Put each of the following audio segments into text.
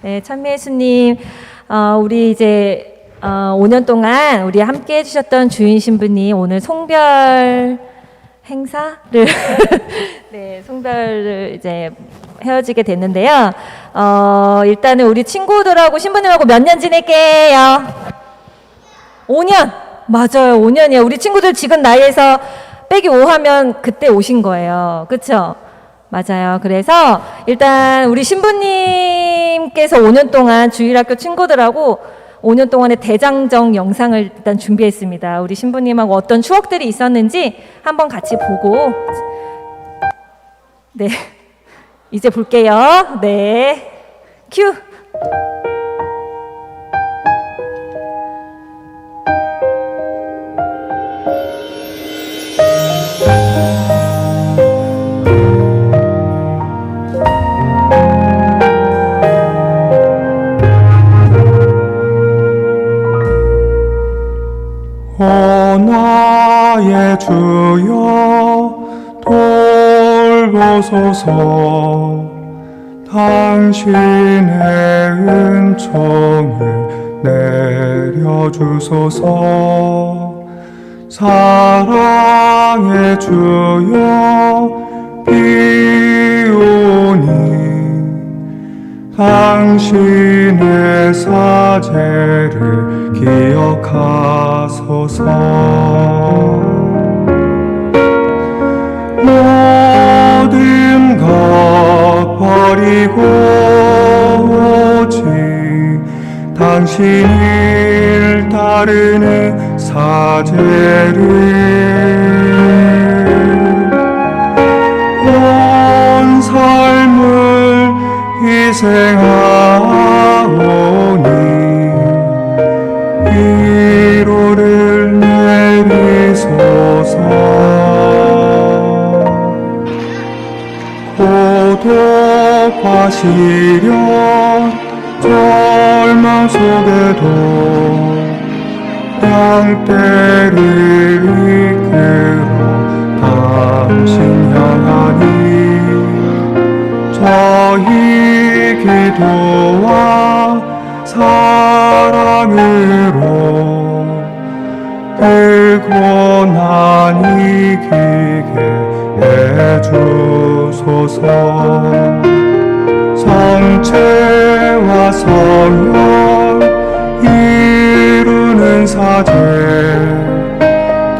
네, 천미혜수님, 어, 우리 이제 어, 5년 동안 우리 함께 해주셨던 주인 신부님 오늘 송별 행사를 네 송별을 이제 헤어지게 됐는데요. 어, 일단은 우리 친구들하고 신부님하고 몇 년 지낼게요. 5년 맞아요, 5년이에요. 우리 친구들 지금 나이에서 빼기 5 하면 그때 오신 거예요. 그렇죠? 맞아요. 그래서 일단 우리 신부님 께서 5년 동안 주일학교 친구들하고 5년 동안의 대장정 영상을 일단 준비했습니다. 우리 신부님하고 어떤 추억들이 있었는지 한번 같이 보고 네. 이제 볼게요. 네. 큐. 주여 돌보소서. 당신의 은총을 내려주소서. 사랑의 주여 비오니. 당신의 사제를 기억하소서 버리고 오직 당신을 따르는 사제를 온 삶을 희생하오 시련 절망 속에도 양떼를 이끌어 당신 향하니 저희 기도와 사랑으로 그 고난 이 기게 해주소서 성체와 성령 이루는 사제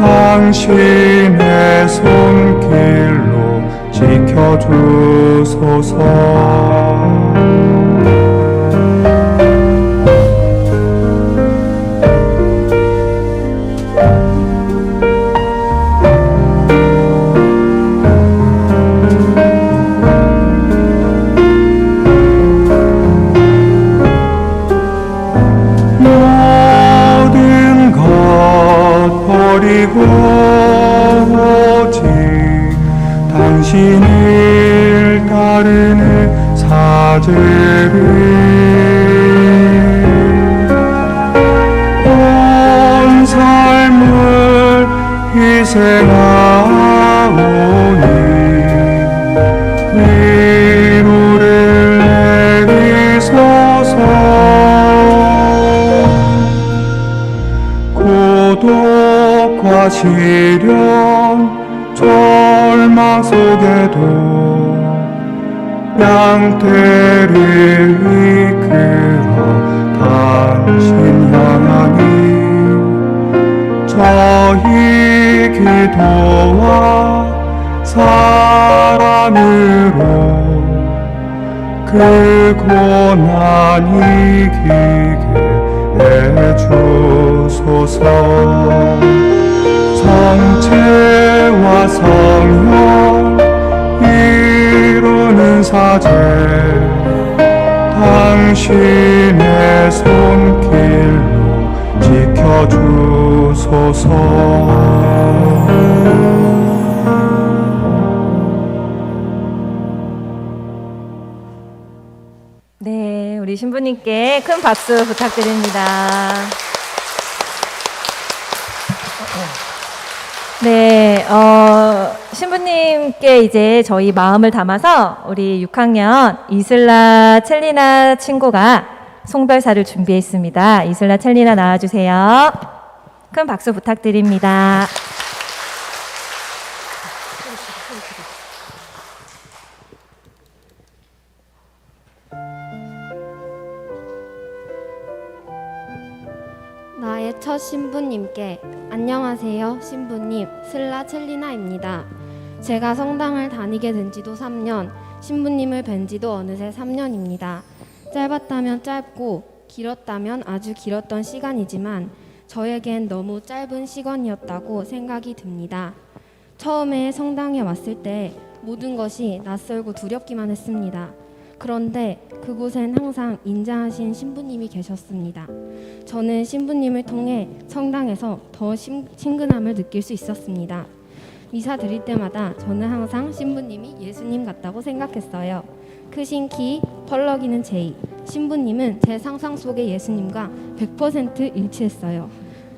당신의 손길로 지켜주소서 기도와 사랑으로 그 고난 이 기게 해주소서. 성체와 성령 이루는 사제 당신의 손길로 지켜주소서 신부님께 큰 박수 부탁드립니다. 네, 어, 신부님께 이제 저희 마음을 담아서 우리 6학년 이슬라 첼리나 친구가 송별사를 준비했습니다. 이슬라 첼리나 나와주세요. 큰 박수 부탁드립니다. 첫 신부님께 안녕하세요 신부님 슬라 첼리나입니다. 제가 성당을 다니게 된 지도 3년, 신부님을 뵌 지도 어느새 3년입니다. 짧았다면 짧고 길었다면 아주 길었던 시간이지만 저에겐 너무 짧은 시간이었다고 생각이 듭니다. 처음에 성당에 왔을 때 모든 것이 낯설고 두렵기만 했습니다. 그런데 그곳엔 항상 인자하신 신부님이 계셨습니다. 저는 신부님을 통해 성당에서 더 심- 친근함을 느낄 수 있었습니다. 미사 드릴 때마다 저는 항상 신부님이 예수님 같다고 생각했어요. 크신 키, 펄럭이는 제이. 신부님은 제 상상 속의 예수님과 100% 일치했어요.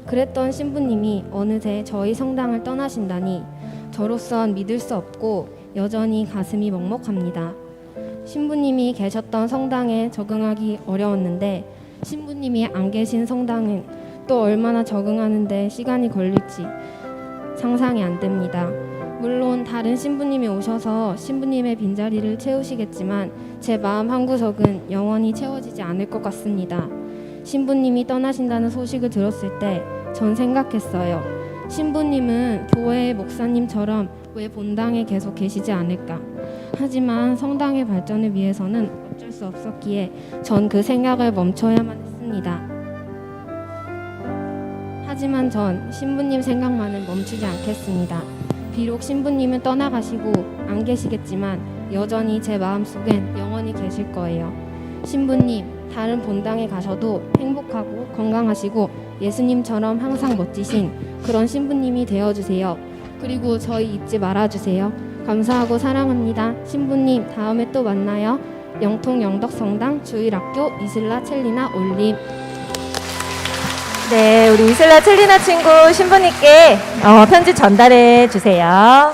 그랬던 신부님이 어느새 저희 성당을 떠나신다니 저로선 믿을 수 없고 여전히 가슴이 먹먹합니다. 신부님이 계셨던 성당에 적응하기 어려웠는데 신부님이 안 계신 성당은 또 얼마나 적응하는데 시간이 걸릴지 상상이 안 됩니다. 물론 다른 신부님이 오셔서 신부님의 빈자리를 채우시겠지만 제 마음 한구석은 영원히 채워지지 않을 것 같습니다. 신부님이 떠나신다는 소식을 들었을 때 전 생각했어요. 신부님은 교회의 목사님처럼 왜 본당에 계속 계시지 않을까? 하지만 성당의 발전을 위해서는 어쩔 수 없었기에 전 그 생각을 멈춰야만 했습니다. 하지만 전 신부님 생각만은 멈추지 않겠습니다. 비록 신부님은 떠나가시고 안 계시겠지만 여전히 제 마음속엔 영원히 계실 거예요. 신부님, 다른 본당에 가셔도 행복하고 건강하시고 예수님처럼 항상 멋지신 그런 신부님이 되어주세요. 그리고 저희 잊지 말아주세요. 감사하고 사랑합니다. 신부님, 다음에 또 만나요. 영통 영덕성당 주일학교 이슬라 첼리나 올림. 네, 우리 이슬라 첼리나 친구 신부님께 어, 편지 전달해 주세요.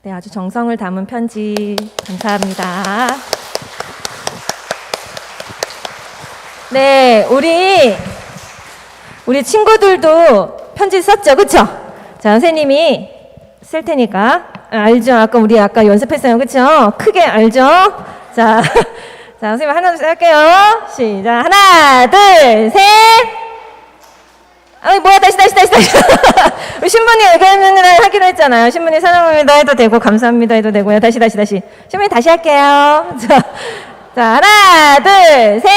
네, 아주 정성을 담은 편지 감사합니다. 네, 우리 우리 친구들도 편지 썼죠, 그쵸? 자, 선생님이 쓸 테니까 아, 알죠? 아까 우리 아까 연습했어요, 그쵸? 크게 알죠? 자, 자, 선생님 하나 둘 셋 할게요. 시작, 하나, 둘, 셋. 아이 뭐야 다시 다시 다시 다시 신부님 의견을 하기로 했잖아요 신부님 사랑합니다 해도 되고 감사합니다 해도 되고요 다시 다시 다시 신부님 다시 할게요 자, 자 하나 둘 셋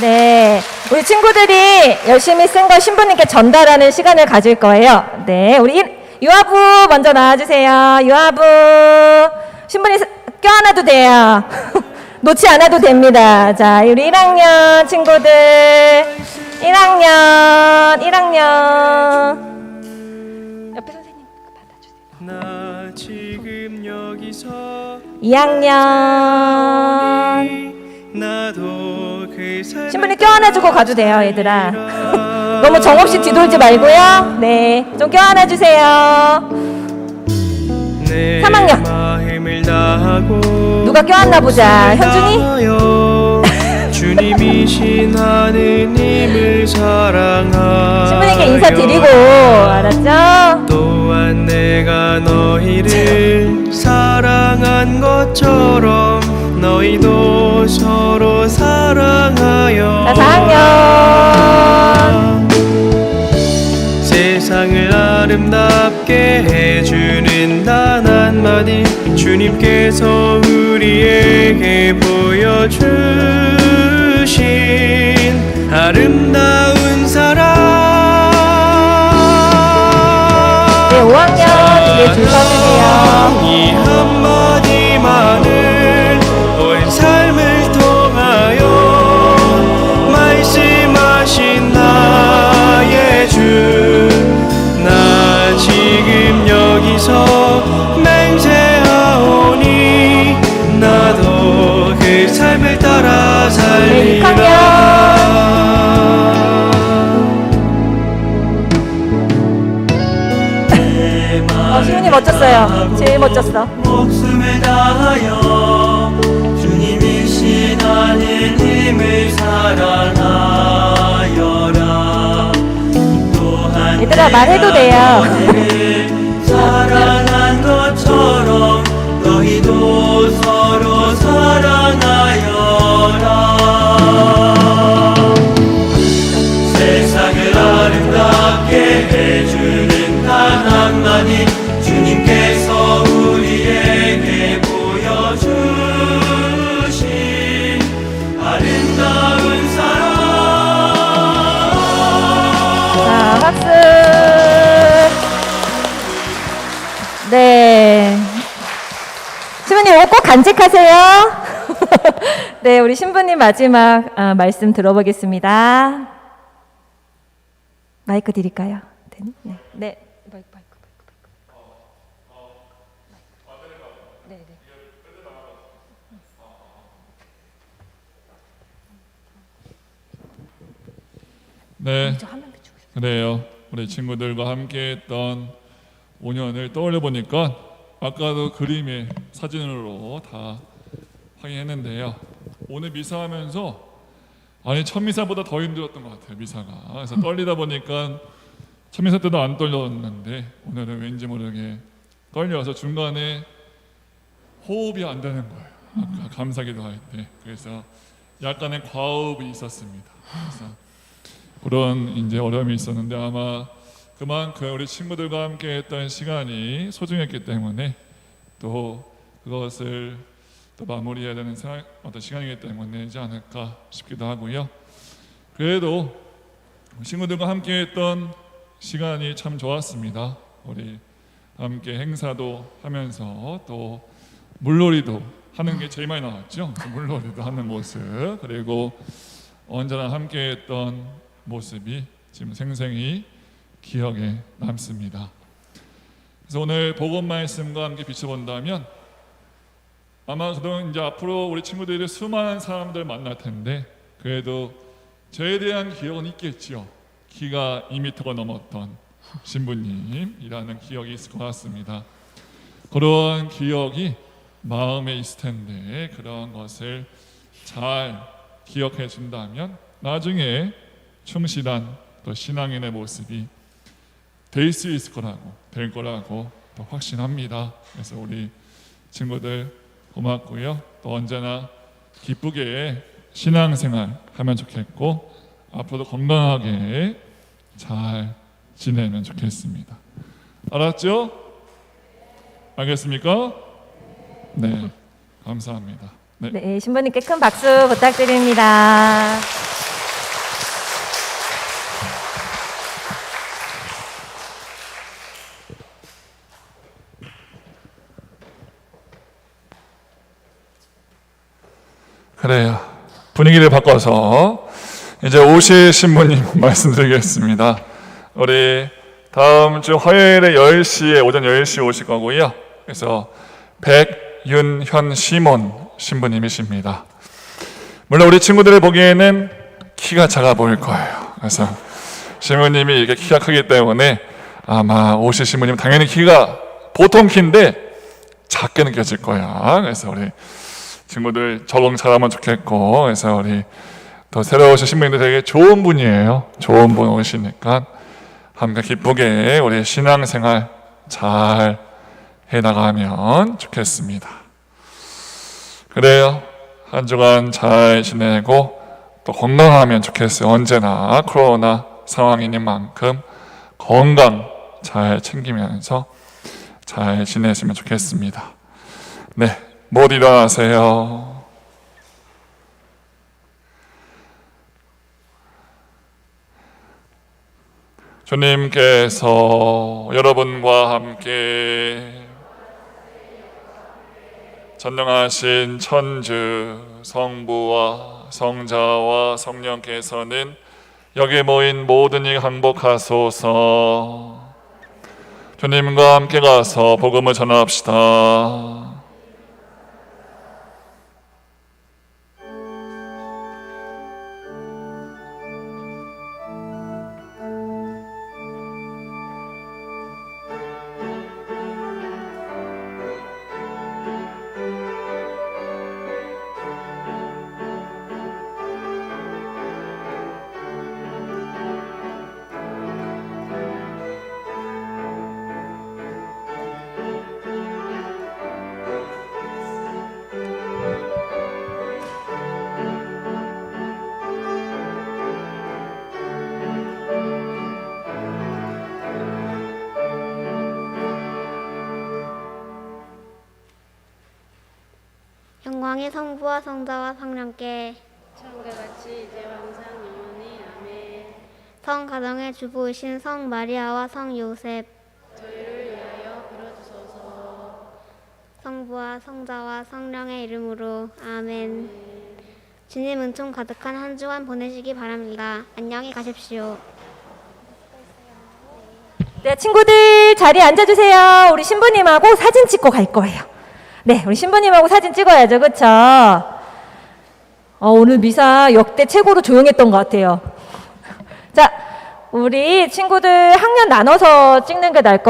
네, 우리 친구들이 열심히 쓴 거 신부님께 전달하는 시간을 가질 거예요. 네, 우리 일- 유아부 먼저 나와주세요. 유아부 신부님 스- 껴안아도 돼요. 놓지 않아도 됩니다. 자, 우리 1학년 친구들 1학년 1학년 옆에 선생님 받아주세요. 나 지금 여기서 2학년 껴안아주고 가도 돼요, 얘들아. 너무 정없이 뒤돌지 말고요. 네, 좀 껴안아 주세요. 내 3학년. 마음을 다하고 누가 껴안나 보자. 현준이? 주님이신 하느님을 사랑하여 신부님께 인사드리고 알았죠? 또한 내가 너희를 사랑한 것처럼 너희도 서로 아름답게 해주는 단 한마디 주님께서 우리에게 보여주신 아름다운 사랑 네, 5학년 뒤에 줄 서주세요. 이 한마디 제일 멋졌어. 목숨을 다하여 주님이신 하느님을 사랑하여라 또한 얘들아, 말해도 돼요. 박수. 네. 신부님 이거 꼭 간직하세요. 네, 우리 신부님 마지막 아, 말씀 들어보겠습니다. 마이크 드릴까요? 네. 네. 네. 마이크, 마이크, 마이크, 마이크. 네, 네. 네, 그래요. 우리 친구들과 함께 했던 5년을 떠올려 보니까 아까도 그림에 사진으로 다 확인했는데요. 오늘 미사하면서 아니 첫 미사보다 더 힘들었던 것 같아요 미사가. 그래서 떨리다 보니까 첫 미사 때도 안 떨렸는데 오늘은 왠지 모르게 떨려서 중간에 호흡이 안 되는 거예요. 아까 감사기도 할 때. 그래서 약간의 과호흡이 있었습니다. 그래서 그런 이제 어려움이 있었는데 아마 그만큼 우리 친구들과 함께 했던 시간이 소중했기 때문에 또 그것을 또 마무리해야 되는 생각, 어떤 시간이기 때문이지 않을까 싶기도 하고요. 그래도 친구들과 함께 했던 시간이 참 좋았습니다. 우리 함께 행사도 하면서 또 물놀이도 하는 게 제일 많이 나왔죠. 물놀이도 하는 모습 그리고 언제나 함께했던 모습이 지금 생생히 기억에 남습니다. 그래서 오늘 복음 말씀과 함께 비춰본다면 아마 그동안 이제 앞으로 우리 친구들이 수많은 사람들 만날 텐데 그래도 저에 대한 기억은 있겠지요. 키가 2m가 넘었던 신부님이라는 기억이 있을 것 같습니다. 그런 기억이 마음에 있을 텐데 그런 것을 잘 기억해 준다면 나중에 충실한 또 신앙인의 모습이 될 수 있을 거라고 될 거라고 또 확신합니다. 그래서 우리 친구들 고맙고요. 또 언제나 기쁘게 신앙생활 하면 좋겠고 앞으로도 건강하게 잘 지내면 좋겠습니다. 알았죠? 알겠습니까? 네, 감사합니다. 네. 네, 신부님께 큰 박수 부탁드립니다. 그래요. 분위기를 바꿔서 이제 오실 신부님 말씀드리겠습니다. 우리 다음 주 화요일에 10시에 오전 10시 오실 거고요. 그래서 백윤현 시몬 신부님이십니다. 물론 우리 친구들을 보기에는 키가 작아 보일 거예요. 그래서 신부님이 이렇게 키가 크기 때문에 아마 오실 신부님 당연히 키가 보통 키인데 작게 느껴질 거야. 그래서 우리 친구들 적응 잘하면 좋겠고 그래서 우리 또 새로 오신 신부님들 되게 좋은 분이에요. 좋은 분 오시니까 함께 기쁘게 우리 신앙생활 잘 해나가면 좋겠습니다. 그래요. 한 주간 잘 지내고 또 건강하면 좋겠어요. 언제나 코로나 상황이니만큼 건강 잘 챙기면서 잘 지내시면 좋겠습니다. 네, 못 일어나세요. 주님께서 여러분과 함께 전능하신 천주 성부와 성자와 성령께서는 여기 모인 모든 이 항복하소서 주님과 함께 가서 복음을 전합시다. 영광이 성부와 성자와 성령께 처음과 같이 이제와 항상 영원히 아멘. 성 가정의 주부이신 성 마리아와 성 요셉 저희를 위하여 빌어주소서. 성부와 성자와 성령의 이름으로 아멘. 주님 은총 가득한 한 주간 보내시기 바랍니다. 안녕히 가십시오. 네, 친구들 자리에 앉아주세요. 우리 신부님하고 사진 찍고 갈 거예요. 네, 우리 신부님하고 사진 찍어야죠, 그쵸? 어, 오늘 미사 역대 최고로 조용했던 것 같아요. 자, 우리 친구들 학년 나눠서 찍는 게 나을 것